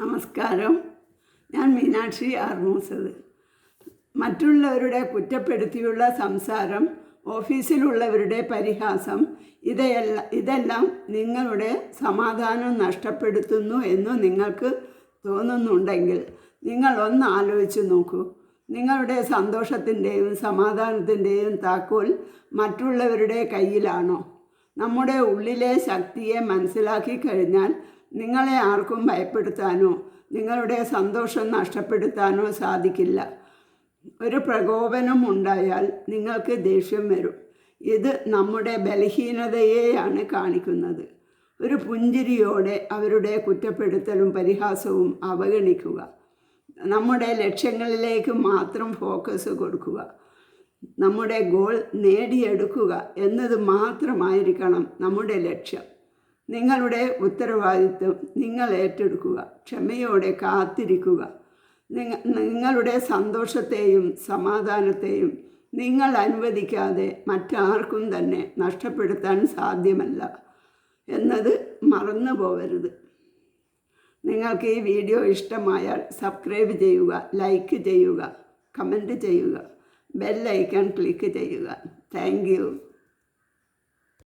നമസ്കാരം. ഞാൻ മീനാക്ഷി ആർമൂസത്. മറ്റുള്ളവരുടെ കുറ്റപ്പെടുത്തിയുള്ള സംസാരം ഓഫീസിലുള്ളവരുടെ പരിഹാസം ഇതെല്ലാം ഇതെല്ലാം നിങ്ങളുടെ സമാധാനം നഷ്ടപ്പെടുത്തുന്നു എന്ന് നിങ്ങൾക്ക് തോന്നുന്നുണ്ടെങ്കിൽ നിങ്ങൾ ഒന്ന് ആലോചിച്ച് നോക്കൂ. നിങ്ങളുടെ സന്തോഷത്തിന്റെയും സമാധാനത്തിന്റെയും താക്കോൽ മറ്റുള്ളവരുടെ കയ്യിലാണോ? നമ്മുടെ ഉള്ളിലെ ശക്തിയെ മനസ്സിലാക്കി കഴിഞ്ഞാൽ നിങ്ങളെ ആർക്കും ഭയപ്പെടുത്താനോ നിങ്ങളുടെ സന്തോഷം നഷ്ടപ്പെടുത്താനോ സാധിക്കില്ല. ഒരു പ്രകോപനം ഉണ്ടായാൽ നിങ്ങൾക്ക് ദേഷ്യം വരും. ഇത് നമ്മുടെ ബലഹീനതയെയാണ് കാണിക്കുന്നത്. ഒരു പുഞ്ചിരിയോടെ അവരുടെ കുറ്റപ്പെടുത്തലും പരിഹാസവും അവഗണിക്കുക. നമ്മുടെ ലക്ഷ്യങ്ങളിലേക്ക് മാത്രം ഫോക്കസ് കൊടുക്കുക. നമ്മുടെ ഗോൾ നേടിയെടുക്കുക എന്നത് മാത്രമായിരിക്കണം നമ്മുടെ ലക്ഷ്യം. നിങ്ങളുടെ ഉത്തരവാദിത്വം നിങ്ങൾ ഏറ്റെടുക്കുക ക്ഷമയോടെ കാത്തിരിക്കുക. നിങ്ങ നിങ്ങളുടെ സന്തോഷത്തെയും സമാധാനത്തെയും നിങ്ങൾ അനുവദിക്കാതെ മറ്റാർക്കും തന്നെ നഷ്ടപ്പെടുത്താൻ സാധ്യമല്ല എന്നത് മറന്നു പോകരുത് നിങ്ങൾക്ക് ഈ വീഡിയോ ഇഷ്ടമായാൽ സബ്സ്ക്രൈബ് ചെയ്യുക ലൈക്ക് ചെയ്യുക കമന്റ് ചെയ്യുക ബെല്ലൈക്കൺ ക്ലിക്ക് ചെയ്യുക. താങ്ക്